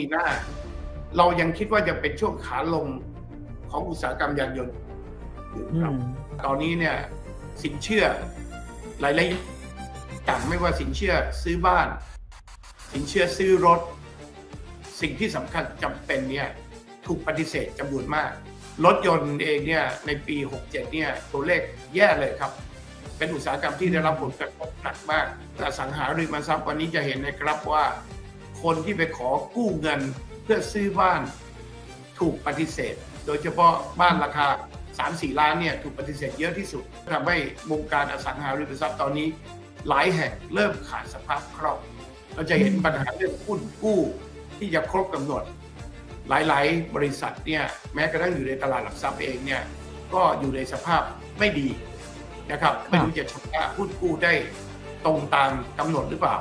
ปีหน้า เรายังคิดว่าจะเป็นช่วงขาลงของอุตสาหกรรมยานยนต์อยู่อืครับมตอนนี้เนี่ยสินเชื่อหลายๆอย่างไม่ว่าสินเชื่อซื้อบ้าน สินเชื่อซื้อรถ สิ่งที่สำคัญจำเป็นเนี่ยถูกปฏิเสธจำนวนมาก รถยนต์เองเนี่ยในปี 67 เนี่ยตัวเลขแย่เลยครับ เป็นอุตสาหกรรมที่ได้รับผลกระทบหนักมากแต่สังหาริมทรัพย์วันนี้จะเห็นนะครับว่า คนที่ไปขอกู้เงินเพื่อซื้อบ้านถูกปฏิเสธ โดยเฉพาะบ้านราคา 3-4 ล้านเนี่ยถูกปฏิเสธเยอะที่สุดทำให้วงการอสังหาริมทรัพย์ตอนนี้ หลายแห่งเริ่มขาดสภาพคล่องเราจะเห็นปัญหาเรื่องหุ้นกู้ที่จะครบกำหนด หลายๆ บริษัทเนี่ยแม้กระทั่งอยู่ในตลาดหลักทรัพย์เองเนี่ยก็อยู่ในสภาพไม่ดีนะครับไม่รู้จะชำระหุ้นกู้ได้ตรงตามกำหนดหรือเปล่า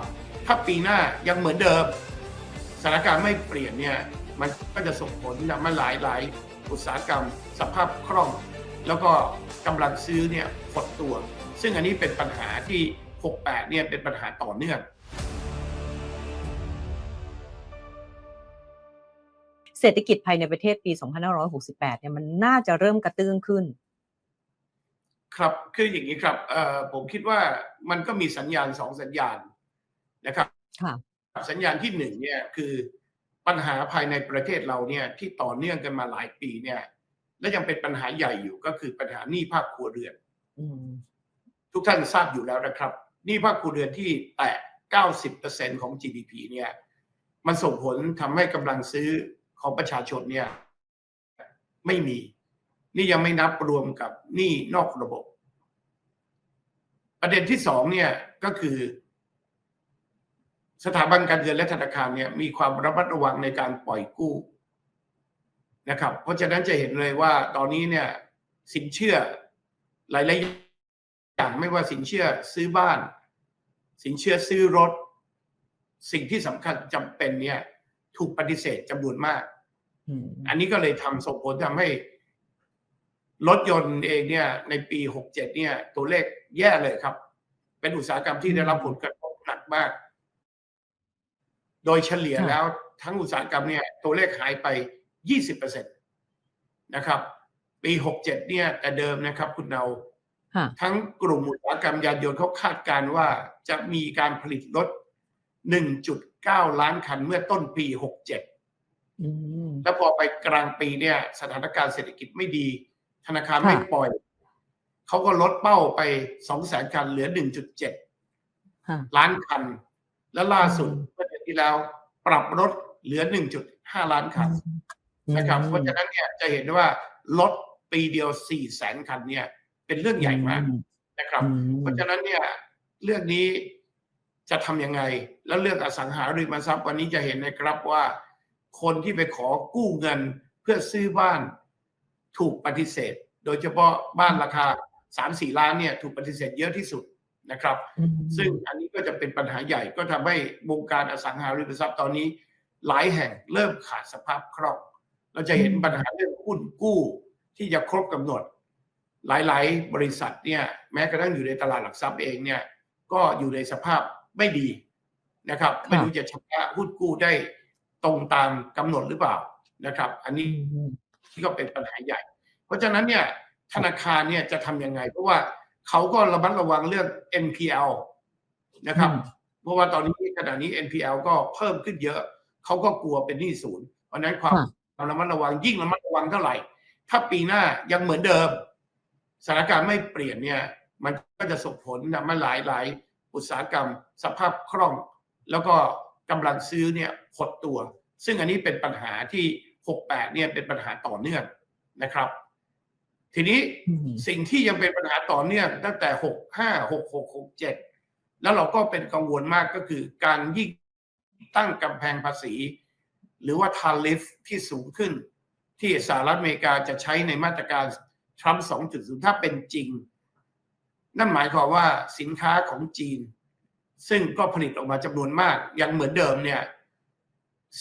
ถ้าปีหน้ายังเหมือนเดิม สถานการณ์ไม่เปลี่ยนเนี่ยมันก็จะส่งผลทำให้หลายหลายๆอุตสาหกรรม สภาพคล่อง แล้วก็กำลังซื้อเนี่ยหดตัว ซึ่งอันนี้เป็นปัญหาที่ 68 เนี่ยเป็นปัญหาต่อเนื่องเศรษฐกิจภายในประเทศปี 2568 เนี่ยมันน่าจะเริ่มกระเตื้องขึ้น ครับคืออย่างนี้ครับเอ่อผมคิดว่ามันก็มีสัญญาณสองสัญญาณนะครับค่ะ สัญญาณที่หนึ่งเนี่ยคือปัญหาภายในประเทศเราเนี่ยที่ต่อเนื่องกันมาหลายปีเนี่ย และยังเป็นปัญหาใหญ่อยู่ก็คือปัญหาหนี้ภาคครัวเรือนอืมทุกท่านทราบอยู่แล้วนะครับหนี้ภาคครัวเรือนที่แตะ90%ของ GDP เนี่ย มันส่งผลทำให้กำลังซื้อของประชาชนเนี่ย ไม่มี นี่ยังไม่นับรวมกับหนี้นอกระบบ ประเด็นที่สองเนี่ยก็คือ สถาบันการเงินและธนาคารเนี่ยมีความระมัดระวังในการปล่อยกู้นะครับ เพราะฉะนั้นจะเห็นเลยว่าตอนนี้เนี่ยสินเชื่อหลายๆอย่างไม่ว่าสินเชื่อซื้อบ้าน สินเชื่อซื้อรถ สิ่งที่สำคัญจำเป็นเนี่ย ถูกปฏิเสธจำนวนมากอืมอันนี้ก็เลยทำส่งผลทำให้รถยนต์เองเนี่ย ในปี 67 เนี่ย ตัวเลขแย่เลยครับ เป็นอุตสาหกรรมที่ได้รับผลกระทบหนักมาก โดยเฉลี่ยแล้วทั้งอุตสาหกรรมเนี่ยตัวเลขหายไป 20%นะครับ ปี 67 เนี่ยแต่เดิมนะครับคุณเนาค่ะทั้งกลุ่มอุตสาหกรรมยานยนต์เขาคาดการณ์ว่าจะมีการผลิตรถ 1.9 ล้านคันเมื่อต้นปี 67อืมแล้วพอไปกลางปีเนี่ยสถานการณ์เศรษฐกิจไม่ดี ธนาคารไม่ค่ะปล่อย เขาก็ลดเป้าไป2แสนคันเหลือ 1.7ค่ะล้านคัน แล้วล่าสุดอืมเมื่อเดือนที่แล้ว ปรับลดเหลือ 1.5 ล้านคันนะครับ เพราะฉะนั้นเนี่ยจะเห็นได้ว่าลดปีเดียว 4 แสนคันเนี่ยเป็นเรื่องใหญ่มากอืนะครับอืมเพราะฉะนั้นเนี่ยเรื่องนี้จะทำยังไง แล้วเรื่องอสังหาริมทรัพย์วันนี้จะเห็นนะครับว่า คนที่ไปขอกู้เงินเพื่อซื้อบ้านถูกปฏิเสธ โดยเฉพาะบ้านราคา 3-4 ล้านเนี่ยถูกปฏิเสธเยอะที่สุด นะครับอืมซึ่งอันนี้ก็จะเป็นปัญหาใหญ่ก็ทำให้วงการอสังหาริมทรัพย์ตอนนี้ หลายแห่งเริ่มขาดสภาพคล่อง เราจะเห็นปัญหาเรื่องหุ้นกู้ที่จะครบกำหนด หลายๆ บริษัทเนี่ยแม้กระทั่งอยู่ในตลาดหลักทรัพย์เองเนี่ยก็อยู่ในสภาพไม่ดีนะครับไม่รู้จะชำระหุ้นกู้ได้ตรงตามกำหนดหรือเปล่านะครับ อันนี้อืมที่ก็เป็นปัญหาใหญ่ เพราะฉะนั้นเนี่ยธนาคารเนี่ยจะทำยังไง เพราะว่า เขาก็ระมัดระวังเรื่อง NPL นะครับอืมเพราะว่าตอนนี้ขณะนี้ NPL ก็เพิ่มขึ้นเยอะ เขาก็กลัวเป็นหนี้ศูนย์ เพราะฉะนั้นความค่ะระมัดระวังยิ่งระมัดระวังเท่าไหร่ ถ้าปีหน้ายังเหมือนเดิมสถานการณ์ไม่เปลี่ยนเนี่ย มันก็จะส่งผลทำให้หลายหลายอุตสาหกรรม สภาพคล่อง แล้วก็กำลังซื้อเนี่ยหดตัว ซึ่งอันนี้เป็นปัญหาที่ 68 เนี่ยเป็นปัญหาต่อเนื่องนะครับ ทีนี้อืมสิ่งที่ยังเป็นปัญหาต่อเนื่องตั้งแต่65 66 67แล้วเราก็เป็นกังวลมากก็คือการยิ่งตั้งกำแพงภาษี หรือว่าทาริฟที่สูงขึ้น ที่สหรัฐอเมริกาจะใช้ในมาตรการทรัมป์2.0 ถ้าเป็นจริง นั่นหมายความว่าสินค้าของจีน ซึ่งก็ผลิตออกมาจำนวนมากยังเหมือนเดิมเนี่ย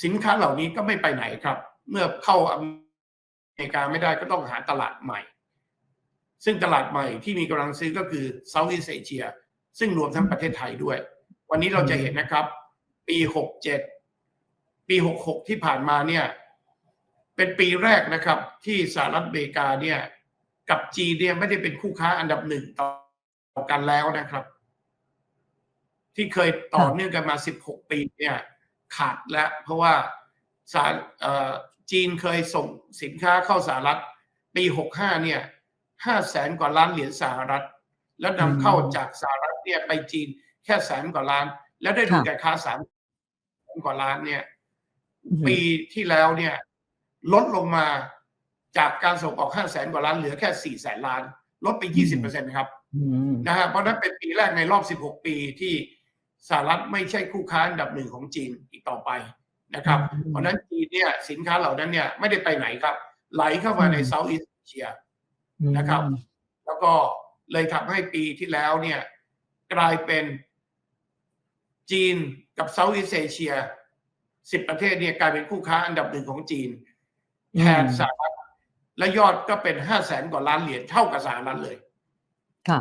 สินค้าเหล่านี้ก็ไม่ไปไหนครับ เมื่อเข้าอเมริกาไม่ได้ก็ต้องหาตลาดใหม่ ซึ่งตลาดใหม่ที่มีกำลังซื้อก็คือเซาท์อีสเอเชียซึ่งรวมทั้งประเทศไทยด้วย วันนี้เราจะเห็นนะครับ ปี67ปี66ที่ผ่านมาเนี่ยเป็นปีแรกนะครับ ที่สหรัฐอเมริกาเนี่ยกับจีนเนี่ยไม่ได้เป็นคู่ค้าอันดับหนึ่งต่อกันแล้วนะครับ ที่เคยต่อเนื่องกันมา 16 ปีเนี่ยขาดแล้ว เพราะว่าสารจีนเคยส่งสินค้าเข้าสหรัฐปี 65 เนี่ย 5แสนกว่าล้านเหรียญสหรัฐ แล้วนำเข้าจากสหรัฐเนี่ยไปจีนแค่แสนกว่าล้าน แล้วได้ดูค่ะการค้าสามแสนกว่าล้านเนี่ยอืมปีที่แล้วเนี่ย ลดลงมาจากการส่งออก5แสนกว่าล้านเหลือแค่4แสนล้าน ลดไป20%ครับอืมนะฮะเพราะฉะนั้นเป็นปีแรกในรอบ16ปีที่สหรัฐไม่ใช่คู่ค้าอันดับหนึ่งของจีนอีกต่อไปนะครับ เพราะฉะนั้นจีนเนี่ยสินค้าเหล่านั้นเนี่ยไม่ได้ไปไหนครับ ไหลเข้ามาในเซาท์อีสเอเชีย นะครับ แล้วก็เลยทำให้ปีที่แล้วเนี่ย กลายเป็นจีนกับเซาท์อีสเอเชียสิบประเทศเนี่ยกลายเป็นคู่ค้าอันดับหนึ่งของจีนอืมแทนสหรัฐและยอดก็เป็นห้าแสนกว่าล้านเหรียญเท่ากับสหรัฐเลย ค่ะ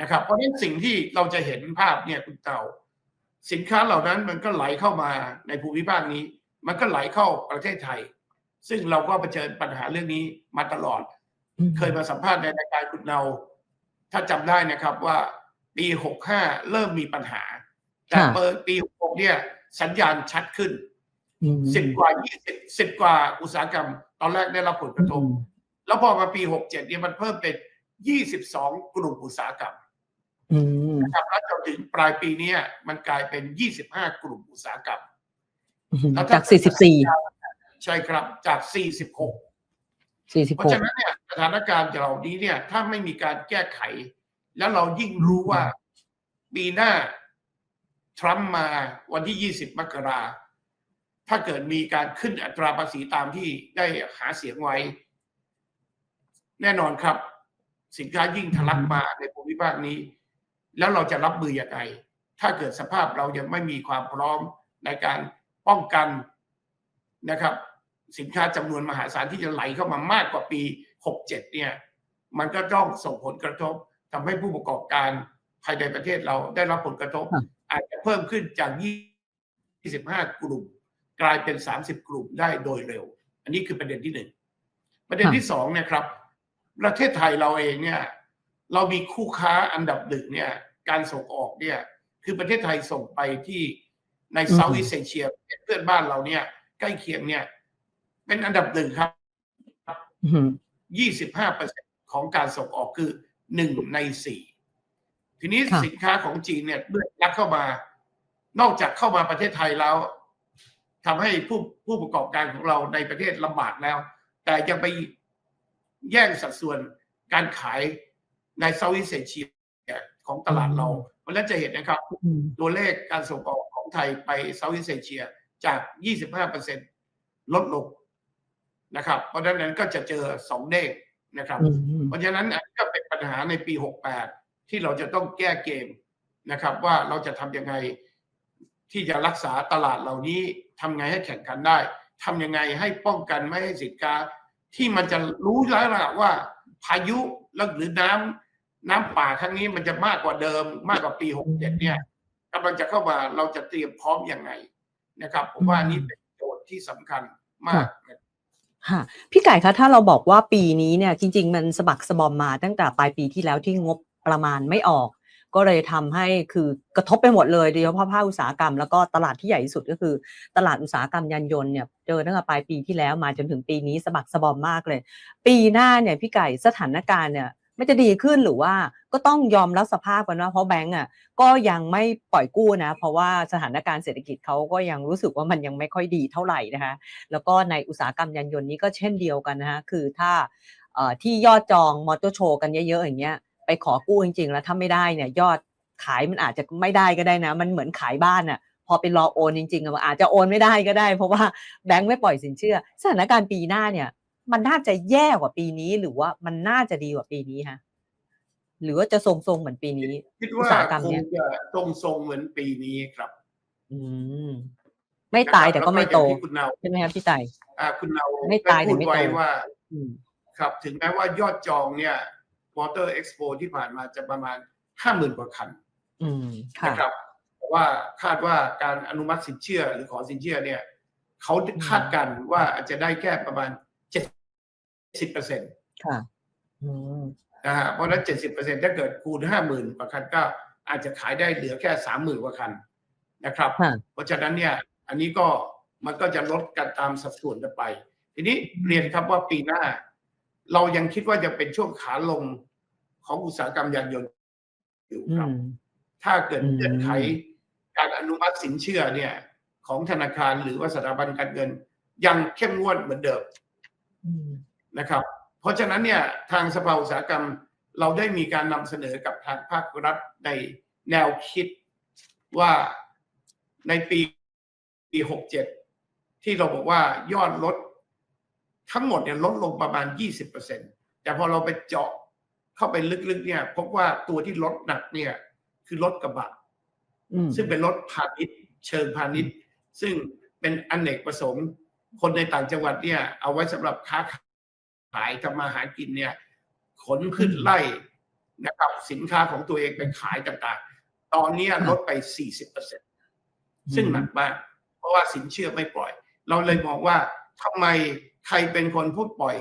นะครับ เพราะฉะนั้นสิ่งที่เราจะเห็นภาพเนี่ยคุณเต่า สินค้าเหล่านั้นมันก็ไหลเข้ามาในภูมิภาคนี้ มันก็ไหลเข้าประเทศไทย ซึ่งเราก็เผชิญปัญหาเรื่องนี้มาตลอด เคยมาสัมภาษณ์ในรายการคุณเนาถ้าจำได้นะครับว่าปี65เริ่มมีปัญหา แต่ค่ะเปิดปี66เนี่ย สัญญาณชัดขึ้นอืม10กว่า20 10กว่าอุตสาหกรรม ตอนแรกได้รับผลกระทบแล้วพอมาปี67เนี่ยมันเพิ่มเป็น22กลุ่มอุตสาหกรรมอืมนะครับแล้วจนถึงปลายปีเนี้มันกลายเป็น 25 กลุ่มอุตสาหกรรมอืมแล้วถ้าจากสี่สิบสี่ใช่ครับจาก 46 สี่สิบเพหราะกฉะนั้นเนี่ยสถานการณ์เหล่านี้เนี่ย ถ้าไม่มีการแก้ไข แล้วเรายิ่งรู้ว่าปีหน้าทรัมป์มาวันที่20มกราถ้าเกิดมีการขึ้นอัตราภาษีตามที่ได้หาเสียงไว้ แน่นอนครับ สินค้ายิ่งทะลักมาในภูมิภาคนี้ แล้วเราจะรับมืออย่างไรถ้าเกิดสภาพเรายังไม่มีความพร้อมในการป้องกันนะครับ สินค้าจำนวนมหาศาลที่จะไหลเข้ามามากกว่าปี 67 เนี่ย มันก็ต้องส่งผลกระทบทำให้ผู้ประกอบการภายในประเทศเราได้รับผลกระทบค่ะอาจจะเพิ่มขึ้นจาก 25 กลุ่ม กลายเป็น 30 กลุ่มได้โดยเร็ว อันนี้คือประเด็นที่หนึ่งประเด็นที่สองเนะครับ ประเทศไทยเราเองเนี่ย เรามีคู่ค้าอันดับหนึ่งเนี่ย การส่งออกเนี่ย คือประเทศไทยส่งไปที่ในเซาท์อีสเอเชียเพื่อนบ้านเราเนี่ย ใกล้เคียงเนี่ย เป็นอันดับหนึ่งครับอืม25%ของการส่งออกคือหนึ่งในสี่ทีนี้ค่ะสินค้าของจีนเนี่ยเมื่อลักเข้ามา นอกจากเข้ามาประเทศไทยแล้วทำให้ผู้ผู้ประกอบการของเราในประเทศลำบากแล้ว แต่ยังไปแย่งสัดส่วนการขายในเซาท์อีสเอเชียของตลาดเราเพราะฉะนั้นจะเห็นนะครับอืมตัวเลขการส่งออกของไทยไปเซาท์อีสเอเชียจาก 25%ลดลง นะครับ เพราะฉะนั้นก็จะเจอสองเด้งนะครับอืมเพราะฉะนั้นอันนี้ก็เป็นปัญหาในปี 68 ที่เราจะต้องแก้เกมนะครับ ว่าเราจะทำยังไงที่จะรักษาตลาดเหล่านี้ทำไงให้แข่งขันได้ทำยังไงให้ป้องกันไม่ให้สินค้าที่มันจะรู้แล้วล่ะว่า พายุแล้วหรือน้ำน้ำป่าครั้งนี้มันจะมากกว่าเดิมมากกว่าปี 67 เนี่ยกำลังจะเข้ามาเราจะเตรียมพร้อมยังไงนะครับ ผมว่านี่เป็นโจทย์ที่สำคัญมาก ค่ะพี่ไก่คะถ้าเราบอกว่าปีนี้เนี่ยจริง ๆ มันสะบักสะบอมมาตั้งแต่ปลายปีที่แล้วที่งบประมาณไม่ออก ก็เลยทำให้คือกระทบไปหมดเลยโดยเฉพาะภาคอุตสาหกรรมแล้วก็ตลาดที่ใหญ่ที่สุดก็คือ ตลาดอุตสาหกรรมยานยนต์เนี่ยเจอตั้งแต่ปลายปีที่แล้วมาจนถึงปีนี้สะบักสะบอมมากเลย ปีหน้าเนี่ยพี่ไก่สถานการณ์เนี่ย ไม่จะดีขึ้นหรือว่าก็ต้องยอมรับสภาพกันว่าเพราะแบงก์อะก็ยังไม่ปล่อยกู้นะ เพราะว่าสถานการณ์เศรษฐกิจเขาก็ยังรู้สึกว่ามันยังไม่ค่อยดีเท่าไหร่นะคะแล้วก็ในอุตสาหกรรมยานยนต์นี้ก็เช่นเดียวกันนะฮะคือถ้าที่ยอดจองมอเตอร์โชว์กันเยอะๆอย่างเงี้ยไปขอกู้จริงๆ แล้วถ้าไม่ได้เนี่ยยอดขายมันอาจจะไม่ได้ก็ได้นะ มันเหมือนขายบ้านอะพอไปรอโอนจริงๆอะมันอาจจะโอนไม่ได้ก็ได้ เพราะว่าแบงค์ไม่ปล่อยสินเชื่อ สถานการณ์ปีหน้าเนี่ย มันน่าจะแย่กว่าปีนี้หรือว่ามันน่าจะดีกว่าปีนี้ฮะหรือว่าจะทรงๆเหมือนปีนี้คิดอุว่าตสาหกรรมคงเนี่ยจะตรงทรงเหมือนปีนี้ครับ อืมไม่ตายแต่ก็ไม่โตแล้วอย่างที่คุณเนาใช่ไหมครับพี่ไต่อ่าคุณเนาไม่ตายแต่พูดไม่โตไว้ว่าอืมครับ ถึงแม้ว่ายอดจองเนี่ยมอเตอร์เอ็กซ์โปที่ผ่านมาจะประมาณห้าหมื่นกว่าคันอืมค่ะนะครับแต่ว่าคาดว่าการอนุมัติสินเชื่อหรือขอสินเชื่อเนี่ย เขาคาดการณ์ว่าอาจจะได้แค่ประมาณเจ็ด สิบเปอร์เซ็นต์ค่ะอืมนะฮะเพราะฉะนั้นเจ็ดสิบเปอร์เซ็นถ้าเกิดคูณห้าหมื่นกว่าคันก็อาจจะขายได้เหลือแค่สามหมื่นกว่าคันนะครับค่ะเพราะฉะนั้นเนี่ย อันนี้ก็มันก็จะลดกันตามสัดส่วนกันไป ทีนี้เรียนครับว่าปีหน้า เรายังคิดว่าจะเป็นช่วงขาลงของอุตสาหกรรมยานยนต์อยู่อืครับมถ้าเกิดอืมเงื่อนไขการอนุมัติสินเชื่อเนี่ย ของธนาคารหรือว่าสถาบันการเงิน ยังเข้มงวดเหมือนเดิมอืม นะครับ เพราะฉะนั้นเนี่ยทางสภาอุตสาหกรรมเราได้มีการนำเสนอกับทางภาครัฐในแนวคิดว่าในปีปีหกเจ็ดที่เราบอกว่ายอดลดทั้งหมดเนี่ยลดลงประมาณ 20%แต่พอเราไปเจาะเข้าไปลึกๆเนี่ยพบว่าตัวที่ลดหนักเนี่ยคือรถกระบะอืมซึ่งเป็นรถพาณิชย์เชิงพาณิชย์ ซึ่งเป็นอนเนกประสงค์ คนในต่างจังหวัดเนี่ยเอาไว้สำหรับค้า ขายทำมาหากินเนี่ย ขนขึ้นไล่นะครับ สินค้าของตัวเองไปขายต่างๆ ตอนนี้ลดไป 40%ซึ่งหนักมาก เพราะว่าสินเชื่อไม่ปล่อย เราเลยมองว่าทำไมใครเป็นคนพูดปล่อย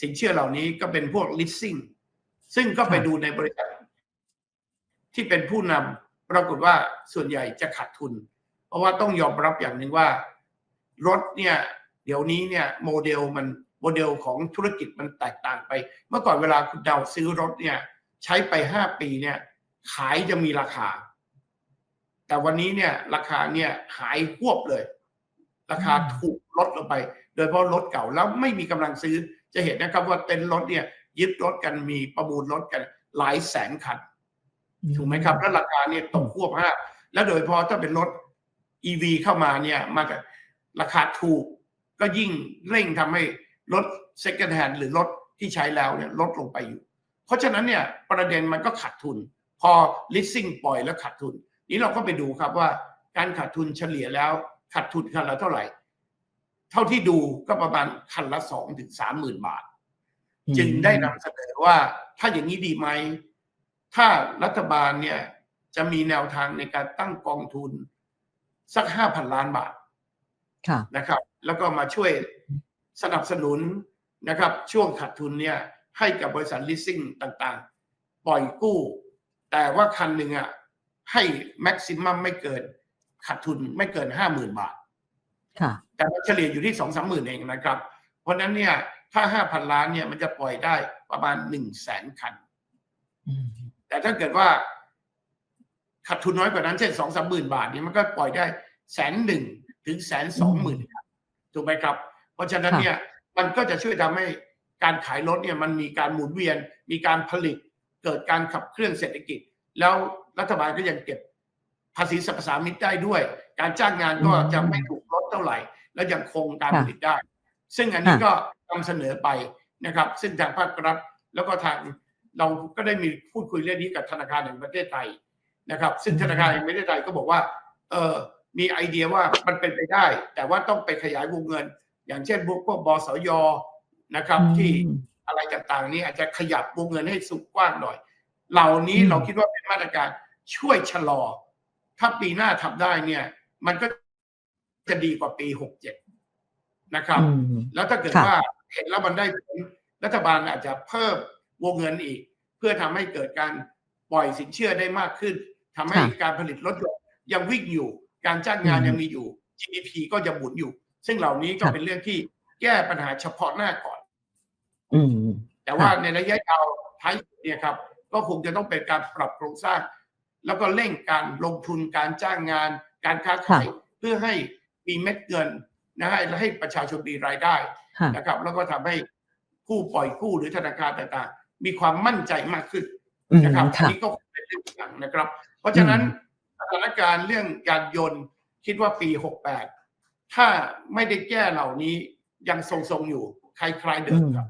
สินเชื่อเหล่านี้ก็เป็นพวก leasing ซึ่งก็ไปดูในบริษัท ที่เป็นผู้นำปรากฏว่าส่วนใหญ่จะขาดทุน เพราะว่าต้องยอมรับอย่างหนึ่งว่า รถเนี่ย เดี๋ยวนี้เนี่ยโมเดลมัน โมเดลของธุรกิจมันแตกต่างไป เมื่อก่อนเวลาคุณเดาซื้อรถเนี่ยใช้ไปห้าปีเนี่ยขายจะมีราคา แต่วันนี้เนี่ยราคาเนี่ยหายหวบเลย ราคาถูกลดลงไป โดยเฉพาะรถเก่าแล้วไม่มีกำลังซื้อจะเห็นนะครับว่าเต็นรถเนี่ยยึดรถกันมีประมูลรถกันหลายแสนคันถูกไหมครับ แล้วราคาเนี่ยตกควบห้าแล้วโดยเฉพาะถ้าเป็นรถ EV เข้ามาเนี่ยมากราคาถูกก็ยิ่งเร่งทำให้ รถ second hand หรือรถที่ใช้แล้วเนี่ยลดลงไปอยู่ เพราะฉะนั้นเนี่ยประเด็นมันก็ขาดทุน พอ leasing ปล่อยแล้วขาดทุน นี้เราก็ไปดูครับว่าการขาดทุนเฉลี่ยแล้วขาดทุนคันละเท่าไหร่ เท่าที่ดูก็ประมาณคันละสองถึงสามหมื่นบาท จึงได้นำเสนอว่าถ้าอย่างนี้ดีไหม ถ้ารัฐบาลเนี่ยจะมีแนวทางในการตั้งกองทุนสักห้าพันล้านบาทค่ะนะครับ แล้วก็มาช่วย สนับสนุนนะครับช่วงขาดทุนเนี่ยให้กับบริษัท leasing ต่างๆ ปล่อยกู้ แต่ว่าคันหนึ่งอะให้แม็กซิมัมไม่เกินขาดทุนไม่เกินห้าหมื่นบาทค่ะแต่มันเฉลี่ยอยู่ที่สองสามหมื่นเองนะครับ เพราะฉะนั้นเนี่ยถ้าห้าพันล้านเนี่ยมันจะปล่อยได้ประมาณหนึ่งแสนคันอืมแต่ถ้าเกิดว่าขาดทุนน้อยกว่านั้นเช่นสองสามหมื่นบาทเนี่ยมันก็ปล่อยได้แสนหนึ่งถึงแสนสองหมื่นถูกไหมครับ เพราะฉะนั้นเนี่ยมันก็จะช่วยทำให้การขายรถเนี่ยมันมีการหมุนเวียน มีการผลิตเกิดการขับเคลื่อนเศรษฐกิจ แล้วรัฐบาลก็ยังเก็บภาษีสรรพสามิตได้ด้วย การจ้างงานก็จะไม่ถูกลดเท่าไหร่ แล้วยังคงการผลิตได้ ซึ่งอันนี้ก็นำเสนอไปนะครับ ซึ่งทางภาครัฐแล้วก็ทางเราก็ได้มีพูดคุยเรื่องนี้กับธนาคารแห่งประเทศไทยนะครับ ซึ่งธนาคารแห่งประเทศไทยก็บอกว่า เออมีไอเดียว่ามันเป็นไปได้ แต่ว่าต้องไปขยายวงเงิน อย่างเช่นพวกพวกบสยนะครับ ที่อะไรต่างๆ นี่อาจจะขยับวงเงินให้สุกกว้างหน่อย เหล่านี้อืมเราคิดว่าเป็นมาตรการช่วยชะลอ ถ้าปีหน้าทำได้เนี่ย มันก็จะดีกว่าปีหกเจ็ดนะครับอืมแล้วถ้าเกิดค่ะว่าเห็นแล้วมันได้ผลรัฐบาลอาจจะเพิ่มวงเงินอีก เพื่อทำให้เกิดการปล่อยสินเชื่อได้มากขึ้นทำให้ค่ะการผลิตรถยนต์ยังวิ่งอยู่ การจ้างงานอืมยังมีอยู่ GDP ก็จะหมุนอยู่ ซึ่งเหล่านี้ก็ค่ะเป็นเรื่องที่แก้ปัญหาเฉพาะหน้าก่อน อืม แต่ว่าค่ะในระยะยาวท้ายสุดเนี่ยครับ ก็คงจะต้องเป็นการปรับโครงสร้าง แล้วก็เร่งการลงทุนการจ้างงาน การค้าขายเพื่อให้มีเม็ดเงินนะฮะและให้ประชาชนมีรายได้ค่ะนะครับ แล้วก็ทำให้ผู้ปล่อยกู้หรือธนาคารต่างๆ มีความมั่นใจมากขึ้นอืมนะครับอันค่ะนี้ก็เป็นเรื่องหลังนะครับ เพราะฉะนั้นสถานการณ์เรื่องยานยนต์คิดว่าปี 68 ถ้าไม่ได้แก้เหล่านี้ยังทรงๆอยู่คล้ายๆเดิมครับ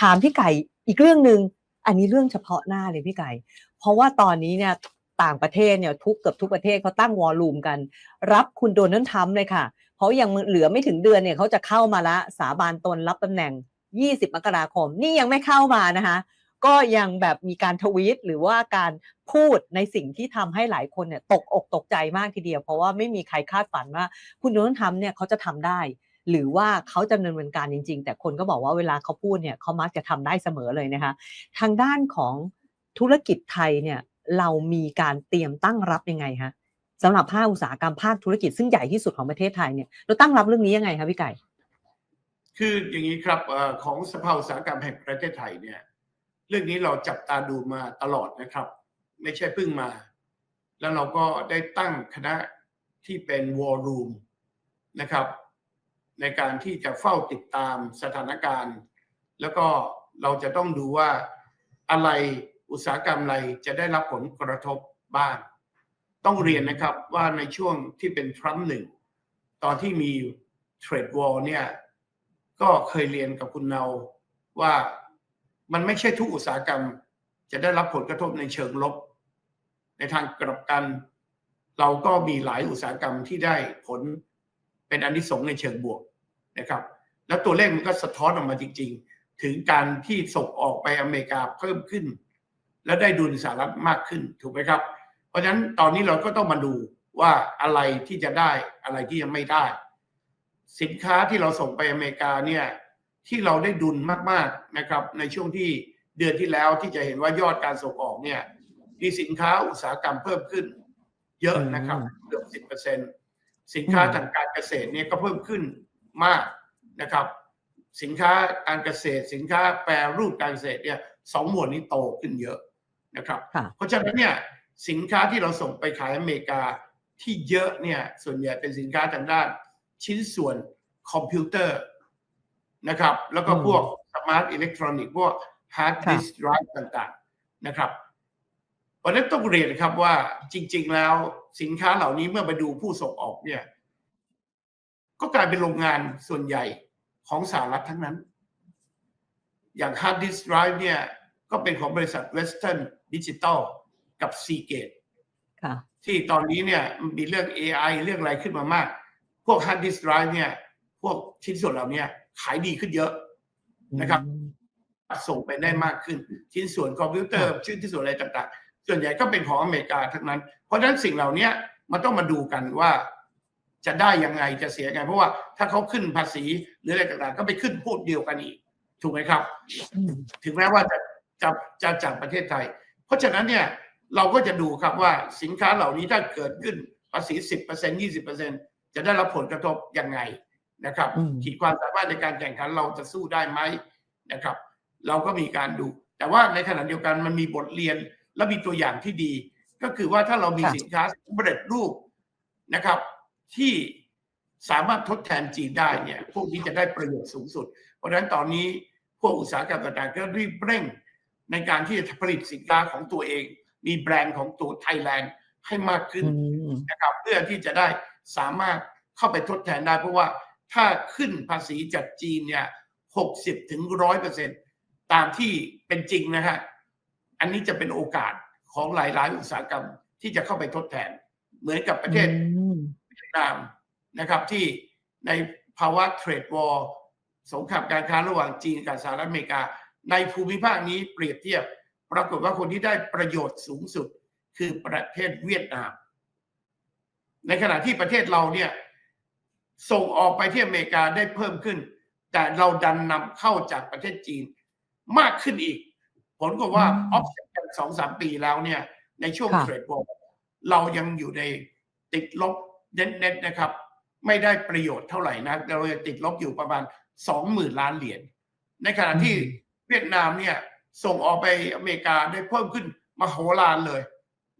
ถามพี่ไก่อีกเรื่องหนึ่งอันนี้เรื่องเฉพาะหน้าเลยพี่ไก่ เพราะว่าตอนนี้เนี่ยต่างประเทศเนี่ยทุกเกือบทุกประเทศเขาตั้งวอลลุ่มกัน รับคุณโดนัลด์ทรัมป์เลยค่ะ เพราะยังเหลือไม่ถึงเดือนเนี่ยเขาจะเข้ามาละสาบานตนรับตำแหน่ง 20 มกราคม นี่ยังไม่เข้ามานะคะ ก็ยังแบบมีการทวีตหรือว่าการพูดในสิ่งที่ทำให้หลายคนเนี่ยตกอกตกใจมากทีเดียว เพราะว่าไม่มีใครคาดฝันว่า คุณโดนัลด์ทรัมป์เนี่ยเขาจะทำได้ หรือว่าเขาจะดำเนินการจริง ๆ แต่คนก็บอกว่าเวลาเขาพูดเนี่ยเขามักจะทำได้เสมอเลยนะคะทางด้านของธุรกิจไทยเนี่ยเรามีการเตรียมตั้งรับยังไงคะสำหรับภาคอุตสาหกรรมภาคธุรกิจซึ่งใหญ่ที่สุดของประเทศไทยเนี่ยเราตั้งรับเรื่องนี้ยังไงคะพี่ไก่ คืออย่างนี้ครับของสภาอุตสาหกรรมแห่งประเทศไทยเนี่ย เรื่องนี้เราจับตาดูมาตลอดนะครับ ไม่ใช่เพิ่งมา แล้วเราก็ได้ตั้งคณะที่เป็นวอ r รูมนะครับ ในการที่จะเฝ้าติดตามสถานการณ์ แล้วก็เราจะต้องดูว่าอะไรอุตสาหกรรมอะไรจะได้รับผลกระทบบ้าง ต้องเรียนนะครับว่าในช่วงที่เป็นทรัมป์หนึ่งตอนที่มีเทรดวอลเนี่ยก็เคยเรียนกับคุณเนาว่า มันไม่ใช่ทุกอุตสาหกรรม จะได้รับผลกระทบในเชิงลบ ในทางกลับกัน เราก็มีหลายอุตสาหกรรมที่ได้ผลเป็นอันที่สงในเชิงบวกนะครับ แล้วตัวเลขมันก็สะท้อนออกมาจริง ๆ ถึงการที่ส่งออกไปอเมริกาเพิ่มขึ้น และได้ดุลสหรัฐมากขึ้นถูกไหมครับ เพราะฉะนั้นตอนนี้เราก็ต้องมาดูว่าอะไรที่จะได้อะไรที่ยังไม่ได้ สินค้าที่เราส่งไปอเมริกาเนี่ย ที่เราได้ดุลมากๆนะครับ ในช่วงที่เดือนที่แล้วที่จะเห็นว่ายอดการส่งออกเนี่ยมีสินค้าอุตสาหกรรมเพิ่มขึ้น เยอะนะครับเกือบสิบเปอร์เซ็นสินค้าทางการเกษตรเนี่ยก็เพิ่มขึ้นมากนะครับ สินค้าการเกษตร สินค้าแปรรูปการเกษตรเนี่ยสองหมวดนี้โตขึ้นเยอะนะครับค่ะเพราะฉะนั้นเนี่ยสินค้าที่เราส่งไปขายอเมริกาที่เยอะเนี่ยส่วนใหญ่เป็นสินค้าทางด้านชิ้นส่วนคอมพิวเตอร์ นะครับ แล้วก็อืมพวกสมาร์ทอิเล็กทรอนิกส์พวกฮาร์ดค่ะดิสก์ไดรฟ์ต่างๆนะครับวันนั้นต้องเรียนนะครับว่าจริง ๆ แล้วสินค้าเหล่านี้เมื่อไปดูผู้ส่งออกเนี่ย ก็กลายเป็นโรงงานส่วนใหญ่ของสหรัฐทั้งนั้น อย่าง Hard Disk Drive เนี่ย ก็เป็นของบริษัท Western Digital กับ Seagate ค่ะที่ตอนนี้เนี่ยมีเรื่อง AI เรื่องอะไรขึ้นมามาก พวก Hard Disk Drive เนี่ย พวกชิ้นส่วนเหล่านี้ ขายดีขึ้นเยอะนะครับอืมส่งไปได้มากขึ้น ชิ้นส่วนคอมพิวเตอร์ชิ้นส่วนอะไรต่างๆ ส่วนใหญ่ก็เป็นของอเมริกาทั้งนั้น เพราะฉะนั้นสิ่งเหล่านี้มันต้องมาดูกันว่าจะได้ยังไงจะเสียยังไง เพราะว่าถ้าเขาขึ้นภาษีหรืออะไรต่างๆ ก็ไปขึ้นพูดเดียวกันอีก ถูกไหมครับอืมถึงแม้ว่าจะจะจะจากประเทศไทย เพราะฉะนั้นเนี่ยเราก็จะดูครับว่าสินค้าเหล่านี้ถ้าเกิดขึ้นภาษี 10% 20%จะได้รับผลกระทบยังไง นะครับอืมขีดความสามารถในการแข่งขันเราจะสู้ได้ไหมนะครับ เราก็มีการดู แต่ว่าในขณะเดียวกันมันมีบทเรียนและมีตัวอย่างที่ดี ก็คือว่าถ้าเรามีค่ะสินค้าสำเร็จรูปนะครับ ที่สามารถทดแทนจีนได้เนี่ย พวกนี้จะได้ประโยชน์สูงสุด เพราะฉะนั้นตอนนี้พวกอุตสาหกรรมต่างๆก็รีบเร่ง ในการที่จะผลิตสินค้าของตัวเอง มีแบรนด์ของตัวไทยแลนด์ให้มากขึ้นอืมนะครับ เพื่อที่จะได้สามารถเข้าไปทดแทนได้เพราะว่า ถ้าขึ้นภาษีจากจีนเนี่ยหกสิบถึงร้อยเปอร์เซ็นตามที่เป็นจริงนะฮะ อันนี้จะเป็นโอกาสของหลาย ๆ อุตสาหกรรมที่จะเข้าไปทดแทน เหมือนกับประเทศเวียดนามนะครับที่ในภาวะเทรดวอร์สงครามการค้าระหว่างจีนกับสหรัฐอเมริกา ในภูมิภาคนี้เปรียบเทียบ ปรากฏว่าคนที่ได้ประโยชน์สูงสุดคือประเทศเวียดนาม ในขณะที่ประเทศเราเนี่ย ส่งออกไปที่อเมริกาได้เพิ่มขึ้น แต่เราดันนำเข้าจากประเทศจีนมากขึ้นอีก ผลก็ว่าอืมออฟเซ็ตกันสองสามปีแล้วเนี่ย ในช่วงค่ะเทรดวอร์เรายังอยู่ในติดลบเน็ตๆนะครับ ไม่ได้ประโยชน์เท่าไหร่นะเราจะติดลบอยู่ประมาณสองหมื่นล้านเหรียญในขณะที่อืมเวียดนามเนี่ยส่งออกไปอเมริกาได้เพิ่มขึ้นมโหฬารเลย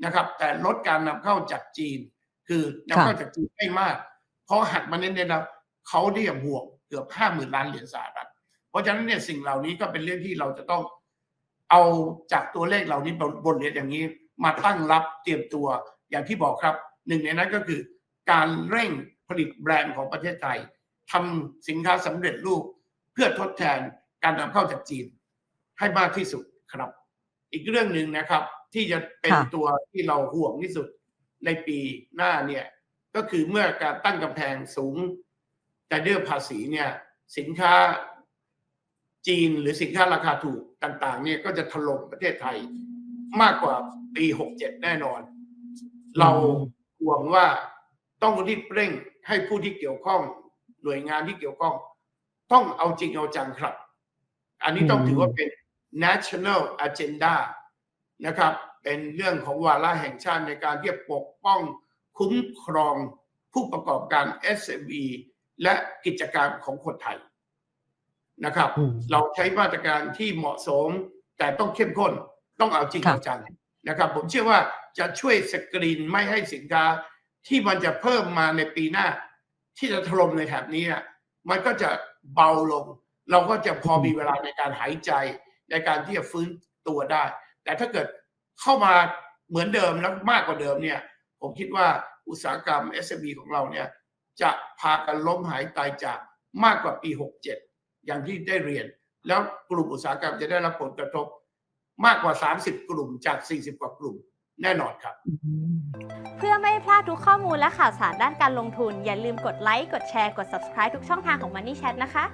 นะครับ แต่ลดการนำเข้าจากจีน คือนำเข้าจากจีนไม่มากเพราะหักมาเน้นๆแล้วเขาได้บวกเกือบห้าหมื่นล้านเหรียญสหรัฐเพราะฉะนั้นเนี่ยสิ่งเหล่านี้ก็เป็นเรื่องที่เราจะต้องเอาจากตัวเลขเหล่านี้บนเรียนอย่างนี้ มาตั้งรับเตรียมตัวอย่างที่บอกครับ หนึ่งในนั้นก็คือการเร่งผลิตแบรนด์ของประเทศไทยทำสินค้าสำเร็จรูปเพื่อทดแทนการนำเข้าจากจีนให้มากที่สุดครับ อีกเรื่องหนึ่งนะครับที่จะเป็นค่ะตัวที่เราห่วงที่สุดในปีหน้าเนี่ย ก็คือเมื่อการตั้งกำแพงสูงแต่เรื่องภาษีเนี่ยสินค้าจีนหรือสินค้าราคาถูกต่างๆ เนี่ยก็จะถล่มประเทศไทยมากกว่าปี 67 แน่นอน เราห่วงว่าต้องรีบเร่งให้ผู้ที่เกี่ยวข้องหน่วยงานที่เกี่ยวข้อง ต้องเอาจริงเอาจังครับ อันนี้ต้องถือว่าเป็น national agenda นะครับ เป็นเรื่องของวาระแห่งชาติในการที่จะปกป้อง คุ้มครองผู้ประกอบการ SME และกิจการของคนไทยนะครับอืมเราใช้มาตรการที่เหมาะสม แต่ต้องเข้มข้นต้องเอาจริงค่ะเอาจังนะครับ ผมเชื่อว่าจะช่วยสกรีนไม่ให้สินค้าที่มันจะเพิ่มมาในปีหน้า ที่จะถล่มในแถบนี้อะมันก็จะเบาลง เราก็จะพอมีเวลาในการหายใจในการที่จะฟื้นตัวได้ แต่ถ้าเกิดเข้ามาเหมือนเดิมแล้วมากกว่าเดิมเนี่ย ผมคิดว่าอุตสาหกรรม SME ของเราเนี่ยจะพากันล้มหายตายจากมากกว่าปี 67 อย่างที่ได้เรียน แล้วกลุ่มอุตสาหกรรมจะได้รับผลกระทบมากกว่า 30 กลุ่มจาก 40 กว่ากลุ่มแน่นอนครับ เพื่อไม่พลาดทุกข้อมูลและข่าวสารด้านการลงทุน อย่าลืมกดไลค์ กดแชร์ กด subscribe ทุกช่องทางของ Money Chat นะคะ